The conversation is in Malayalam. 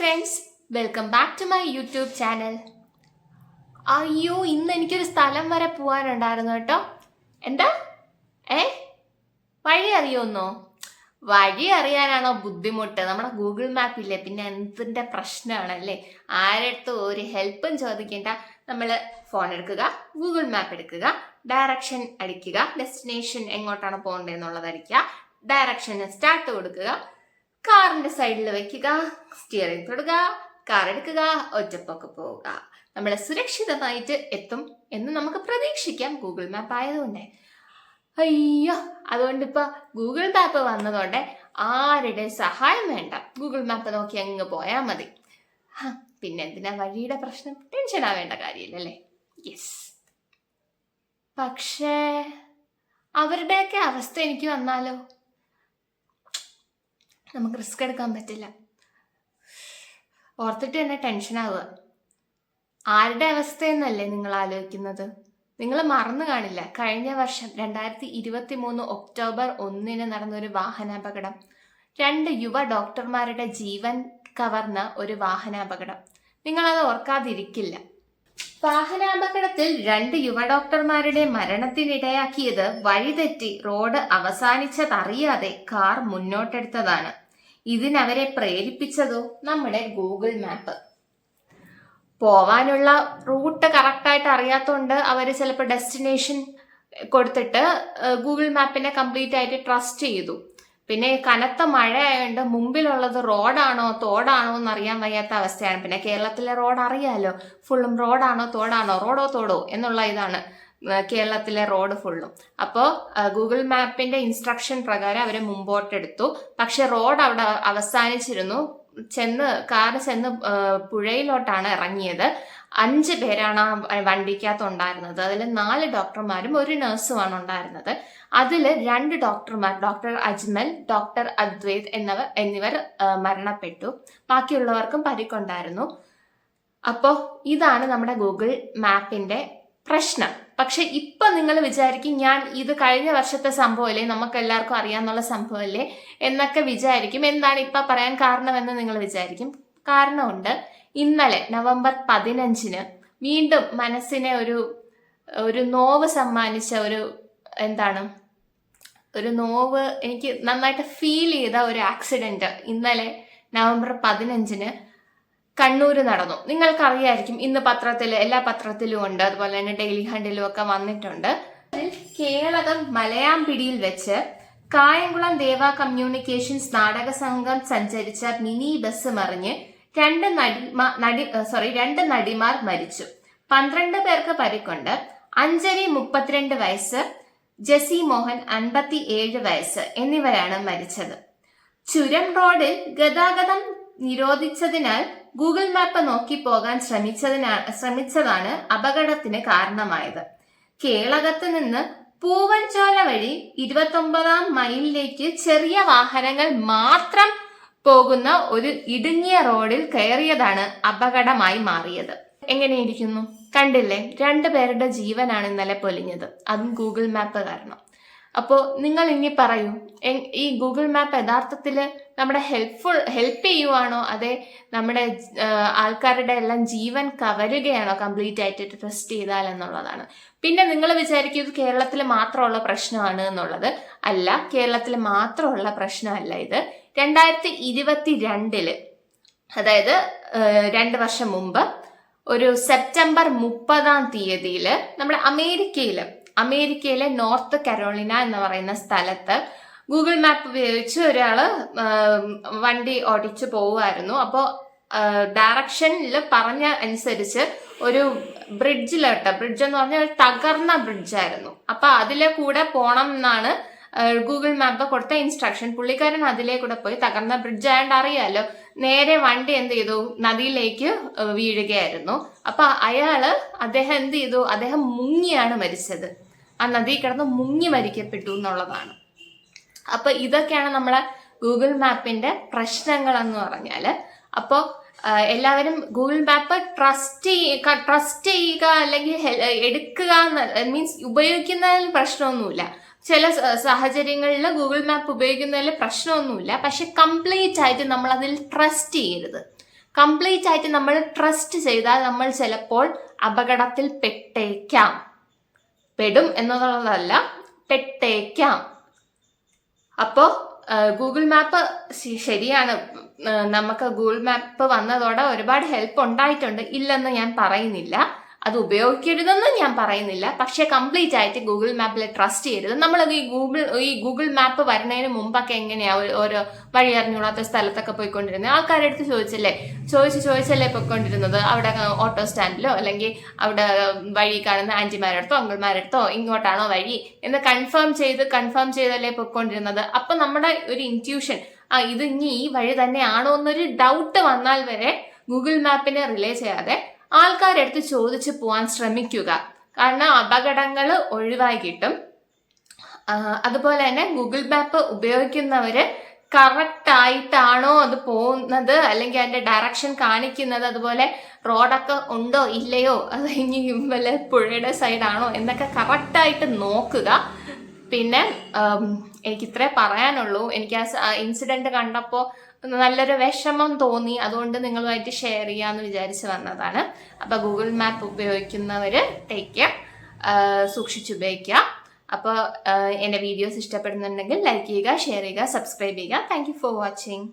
Friends welcome back to my YouTube channel അയ്യോ ഇന്ന് എനിക്കൊരു സ്ഥലം വരെ പോകാനുണ്ടായിരുന്നു കേട്ടോ. എന്താ? ഏ? വഴി അറിയോന്നോ വഴി അറിയാനാണോ ബുദ്ധിമുട്ട്? നമ്മുടെ ഗൂഗിൾ മാപ്പ് ഇല്ലേ? പിന്നെ എന്തിന്റെ പ്രശ്നമാണല്ലേ? ആരടുത്ത് ഒരു ഹെൽപ്പും ചോദിക്കേണ്ട. നമ്മൾ ഫോൺ എടുക്കുക ഗൂഗിൾ മാപ്പ് എടുക്കുക ഡയറക്ഷൻ അടിക്കുക ഡെസ്റ്റിനേഷൻ എങ്ങോട്ടാണ് പോകേണ്ടതെന്നുള്ളത് അടിക്കുക ഡയറക്ഷന് സ്റ്റാർട്ട് കൊടുക്കുക കാറിന്റെ സൈഡിൽ വെക്കുക സ്റ്റിയറിംഗ് തൊടുക കാർ എടുക്കുക ഒറ്റപ്പൊക്കെ പോവുക. നമ്മളെ സുരക്ഷിതമായിട്ട് എത്തും എന്ന് നമുക്ക് പ്രതീക്ഷിക്കാം ഗൂഗിൾ മാപ്പ് ആയതുകൊണ്ട്. അയ്യോ അതുകൊണ്ട് ഇപ്പൊ ഗൂഗിൾ മാപ്പ് വന്നതുകൊണ്ട് ആരുടെ സഹായം വേണ്ട? ഗൂഗിൾ മാപ്പ് നോക്കി അങ്ങ് പോയാൽ മതി. പിന്നെ എന്തിനാ വഴിയുടെ പ്രശ്നം? ടെൻഷൻ ആവേണ്ട കാര്യമില്ലല്ലേ? യെസ് പക്ഷേ അവരുടെയൊക്കെ അവസ്ഥ എനിക്ക് വന്നാലോ? നമുക്ക് റിസ്ക് എടുക്കാൻ പറ്റില്ല. ഓർത്തിട്ട് തന്നെ ടെൻഷനാവുക ആരുടെ അവസ്ഥയെന്നല്ലേ നിങ്ങൾ ആലോചിക്കുന്നത്? നിങ്ങൾ മറന്നു കാണില്ല. കഴിഞ്ഞ വർഷം രണ്ടായിരത്തി ഇരുപത്തി മൂന്ന് ഒക്ടോബർ ഒന്നിന് നടന്ന ഒരു വാഹനാപകടം. രണ്ട് യുവ ഡോക്ടർമാരുടെ ജീവൻ കവർന്ന ഒരു വാഹനാപകടം. നിങ്ങളത് ഓർക്കാതിരിക്കില്ല. വാഹനാപകടത്തിൽ രണ്ട് യുവ ഡോക്ടർമാരുടെ മരണത്തിനിടയാക്കിയത് വഴിതെറ്റി റോഡ് അവസാനിച്ചതറിയാതെ കാർ മുന്നോട്ടെടുത്തതാണ്. ഇതിനവരെ പ്രേരിപ്പിച്ചതോ നമ്മുടെ ഗൂഗിൾ മാപ്പ്. പോവാനുള്ള റൂട്ട് കറക്റ്റായിട്ട് അറിയാത്തതുകൊണ്ട് അവർ ചിലപ്പോൾ ഡെസ്റ്റിനേഷൻ കൊടുത്തിട്ട് ഗൂഗിൾ മാപ്പിനെ കംപ്ലീറ്റ് ആയിട്ട് ട്രസ്റ്റ് ചെയ്തു. പിന്നെ കനത്ത മഴ ആയതുകൊണ്ട് മുമ്പിലുള്ളത് റോഡാണോ തോടാണോ എന്ന് അറിയാൻ വയ്യാത്ത അവസ്ഥയാണ്. പിന്നെ കേരളത്തിലെ റോഡ് അറിയാലോ? ഫുള്ളും റോഡാണോ തോടാണോ? റോഡോ തോടോ? എന്നുള്ള ഇതാണ് കേരളത്തിലെ റോഡ് ഫുള്ളും. അപ്പോൾ ഗൂഗിൾ മാപ്പിന്റെ ഇൻസ്ട്രക്ഷൻ പ്രകാരം അവർ മുമ്പോട്ടെടുത്തു. പക്ഷെ റോഡ് അവിടെ അവസാനിച്ചിരുന്നു. ചെന്ന് കാർ ചെന്ന് പുഴയിലോട്ടാണ് ഇറങ്ങിയത്. അഞ്ച് പേരാണ് ആ വണ്ടിക്കകത്ത് ഉണ്ടായിരുന്നത് അതിൽ നാല് ഡോക്ടർമാരും ഒരു നഴ്സുമാണ് ഉണ്ടായിരുന്നത്. അതിൽ രണ്ട് ഡോക്ടർമാർ ഡോക്ടർ അജ്മൽ ഡോക്ടർ അദ്വൈത് എന്നിവർ എന്നിവർ മരണപ്പെട്ടു. ബാക്കിയുള്ളവർക്കും പരിക്കുണ്ടായിരുന്നു. അപ്പോൾ ഇതാണ് നമ്മുടെ ഗൂഗിൾ മാപ്പിന്റെ പ്രശ്നം. പക്ഷെ ഇപ്പൊ നിങ്ങൾ വിചാരിക്കും ഞാൻ ഇത് കഴിഞ്ഞ വർഷത്തെ സംഭവമല്ലേ? നമുക്ക് എല്ലാവർക്കും അറിയാന്നുള്ള സംഭവമല്ലേ? എന്നൊക്കെ വിചാരിക്കും. എന്താണ് ഇപ്പൊ പറയാൻ കാരണമെന്ന് നിങ്ങൾ വിചാരിക്കും. കാരണമുണ്ട്. ഇന്നലെ നവംബർ പതിനഞ്ചിന് വീണ്ടും മനസ്സിനെ ഒരു ഒരു നോവ് സമ്മാനിച്ച ഒരു എന്താണ് ഒരു നോവ് എനിക്ക് നന്നായിട്ട് ഫീൽ ചെയ്ത ഒരു ആക്സിഡന്റ് ഇന്നലെ നവംബർ പതിനഞ്ചിന് കണ്ണൂര് നടന്നു. നിങ്ങൾക്കറിയായിരിക്കും ഇന്ന് പത്രത്തിൽ എല്ലാ പത്രത്തിലും ഉണ്ട്. അതുപോലെ തന്നെ ഡെയിലി ഹണ്ടിലും ഒക്കെ വന്നിട്ടുണ്ട്. കേരളം മലയാമ്പിടിയിൽ വെച്ച് കായംകുളം ദേവ കമ്മ്യൂണിക്കേഷൻസ് നാടക സംഘം സഞ്ചരിച്ച മിനി ബസ് മറിഞ്ഞ് രണ്ട് നടി സോറി രണ്ട് നടിമാർ മരിച്ചു. പന്ത്രണ്ട് പേർക്ക് പരിക്കുണ്ട്. അഞ്ജലി മുപ്പത്തിരണ്ട് വയസ്സ് ജസി മോഹൻ അൻപത്തി ഏഴ് വയസ്സ് എന്നിവരാണ് മരിച്ചത്. ചുരം റോഡിൽ ഗതാഗതം നിരോധിച്ചതിനാൽ ഗൂഗിൾ മാപ്പ് നോക്കി പോകാൻ ശ്രമിച്ചതിനാ ശ്രമിച്ചതാണ് അപകടത്തിന് കാരണമായത്. കേളകത്ത് നിന്ന് പൂവൻചോല വഴി ഇരുപത്തൊമ്പതാം മൈലിലേക്ക് ചെറിയ വാഹനങ്ങൾ മാത്രം പോകുന്ന ഒരു ഇടുങ്ങിയ റോഡിൽ കയറിയതാണ് അപകടമായി മാറിയത്. എങ്ങനെയിരിക്കുന്നു? കണ്ടില്ലേ? രണ്ടു പേരുടെ ജീവനാണ് ഇന്നലെ പൊലിഞ്ഞത്. അതും ഗൂഗിൾ മാപ്പ് കാരണം. അപ്പോൾ നിങ്ങൾ ഇനി പറയൂ ഈ ഗൂഗിൾ മാപ്പ് യഥാർത്ഥത്തിൽ നമ്മുടെ ഹെൽപ്ഫുൾ ഹെൽപ്പ് ചെയ്യുവാണോ? അതെ നമ്മുടെ ആൾക്കാരുടെ എല്ലാം ജീവൻ കവരുകയാണോ? കംപ്ലീറ്റ് ആയിട്ട് ട്രസ്റ്റ് ചെയ്താൽ എന്നുള്ളതാണ്. പിന്നെ നിങ്ങൾ വിചാരിക്കും ഇത് കേരളത്തിൽ മാത്രമുള്ള പ്രശ്നമാണ് എന്നുള്ളത്. അല്ല കേരളത്തിൽ മാത്രമുള്ള പ്രശ്നമല്ല ഇത്. രണ്ടായിരത്തി ഇരുപത്തി രണ്ടിൽ അതായത് രണ്ട് വർഷം മുമ്പ് ഒരു സെപ്റ്റംബർ മുപ്പതാം തീയതിയിൽ നമ്മുടെ അമേരിക്കയിൽ അമേരിക്കയിലെ നോർത്ത് കരോളിന എന്ന് പറയുന്ന സ്ഥലത്ത് ഗൂഗിൾ മാപ്പ് ഉപയോഗിച്ച് ഒരാൾ വണ്ടി ഓടിച്ചു പോവുമായിരുന്നു. അപ്പോൾ ഡയറക്ഷനിൽ പറഞ്ഞ അനുസരിച്ച് ഒരു ബ്രിഡ്ജിലോട്ട് ബ്രിഡ്ജ് എന്ന് പറഞ്ഞാൽ ഒരു തകർന്ന ബ്രിഡ്ജായിരുന്നു. അപ്പൊ അതിലെ കൂടെ പോണം എന്നാണ് ഗൂഗിൾ മാപ്പ് കൊടുത്ത ഇൻസ്ട്രക്ഷൻ പുള്ളിക്കാരൻ അതിലേക്കൂടെ പോയി തകർന്ന ബ്രിഡ്ജ് ആയതുകൊണ്ട് അറിയാലോ നേരെ വണ്ടി എന്ത് ചെയ്തു? നദിയിലേക്ക് വീഴുകയായിരുന്നു. അപ്പൊ അയാൾ അദ്ദേഹം എന്ത് ചെയ്തു? അദ്ദേഹം മുങ്ങിയാണ് മരിച്ചത്. ആ നദി കിടന്ന് മുങ്ങി മരിക്കപ്പെട്ടു എന്നുള്ളതാണ്. അപ്പൊ ഇതൊക്കെയാണ് നമ്മളെ ഗൂഗിൾ മാപ്പിന്റെ പ്രശ്നങ്ങൾ എന്ന് പറഞ്ഞാൽ. അപ്പോൾ എല്ലാവരും ഗൂഗിൾ മാപ്പ് ട്രസ്റ്റ് ചെയ്യുക ട്രസ്റ്റ് ചെയ്യുക അല്ലെങ്കിൽ എടുക്കുക മീൻസ് ഉപയോഗിക്കുന്നതിൽ പ്രശ്നമൊന്നുമില്ല. ചില സാഹചര്യങ്ങളിൽ ഗൂഗിൾ മാപ്പ് ഉപയോഗിക്കുന്നതിൽ പ്രശ്നമൊന്നുമില്ല. പക്ഷെ കംപ്ലീറ്റ് ആയിട്ട് നമ്മൾ അതിൽ ട്രസ്റ്റ് ചെയ്യരുത്. കംപ്ലീറ്റ് ആയിട്ട് നമ്മൾ ട്രസ്റ്റ് ചെയ്താൽ നമ്മൾ ചിലപ്പോൾ അപകടത്തിൽ പെട്ടേക്കാം പെടും എന്നുള്ളതല്ല പെട്ടേക്കാം. അപ്പോൾ ഗൂഗിൾ മാപ്പ് ശരിയാണ്. നമുക്ക് ഗൂഗിൾ മാപ്പ് വന്നതോടെ ഒരുപാട് ഹെൽപ്പ് ഉണ്ടായിട്ടുണ്ട്. ഇല്ലെന്ന് ഞാൻ പറയുന്നില്ല. അത് ഉപയോഗിക്കരുതെന്ന് ഞാൻ പറയുന്നില്ല. പക്ഷേ കംപ്ലീറ്റ് ആയിട്ട് ഗൂഗിൾ മാപ്പിൽ ട്രസ്റ്റ് ചെയ്യരുത്. നമ്മൾ ഈ ഗൂഗിൾ ഈ ഗൂഗിൾ മാപ്പ് വരുന്നതിന് മുമ്പൊക്കെ എങ്ങനെയാണ് ഓരോ വഴി അറിഞ്ഞൂടാത്ത സ്ഥലത്തൊക്കെ പോയിക്കൊണ്ടിരുന്നത് ആൾക്കാരുടെ അടുത്ത് ചോദിച്ചല്ലേ? ചോദിച്ച് ചോദിച്ചല്ലേ പോയിക്കൊണ്ടിരുന്നത്? അവിടെ ഓട്ടോ സ്റ്റാൻഡിലോ അല്ലെങ്കിൽ അവിടെ വഴി കാണുന്ന ആന്റിമാരുടെ അങ്കിൾമാരടുത്തോ ഇങ്ങോട്ടാണോ വഴി? എന്ന് കൺഫേം ചെയ്ത് കൺഫേം ചെയ്തല്ലേ പോയിക്കൊണ്ടിരുന്നത്? അപ്പം നമ്മുടെ ഒരു ഇന്റ്യൂഷൻ ആ ഇത് ഇനി ഈ വഴി തന്നെയാണോ എന്നൊരു ഡൗട്ട് വന്നാൽ വരെ ഗൂഗിൾ മാപ്പിനെ റിലേ ചെയ്യാതെ ആൾക്കാരുടെ അടുത്ത് ചോദിച്ച് പോകാൻ ശ്രമിക്കുക. കാരണം അപകടങ്ങൾ ഒഴിവായി കിട്ടും. അതുപോലെ തന്നെ ഗൂഗിൾ മാപ്പ് ഉപയോഗിക്കുന്നവര് കറക്റ്റ് ആയിട്ടാണോ അത് പോകുന്നത്? അല്ലെങ്കിൽ അതിന്റെ ഡയറക്ഷൻ കാണിക്കുന്നത്? അതുപോലെ റോഡൊക്കെ ഉണ്ടോ? ഇല്ലയോ? അത് ഇനി വല്ല പുഴയുടെ സൈഡാണോ എന്നൊക്കെ കറക്റ്റായിട്ട് നോക്കുക. പിന്നെ എനിക്ക് ഇത്രേ പറയാനുള്ളൂ. എനിക്ക് ആ ഇൻസിഡന്റ് കണ്ടപ്പോൾ നല്ലൊരു വിഷമം തോന്നി. അതുകൊണ്ട് നിങ്ങളുമായിട്ട് ഷെയർ ചെയ്യാമെന്ന് വിചാരിച്ച് വന്നതാണ്. അപ്പോൾ ഗൂഗിൾ മാപ്പ് ഉപയോഗിക്കുന്നവർ ടേക്ക് കെയർ സൂക്ഷിച്ചുപയോഗിക്കുക അപ്പോൾ എന്റെ വീഡിയോസ് ഇഷ്ടപ്പെടുന്നുണ്ടെങ്കിൽ ലൈക്ക് ചെയ്യുക ഷെയർ ചെയ്യുക സബ്സ്ക്രൈബ് ചെയ്യുക. Thank for watching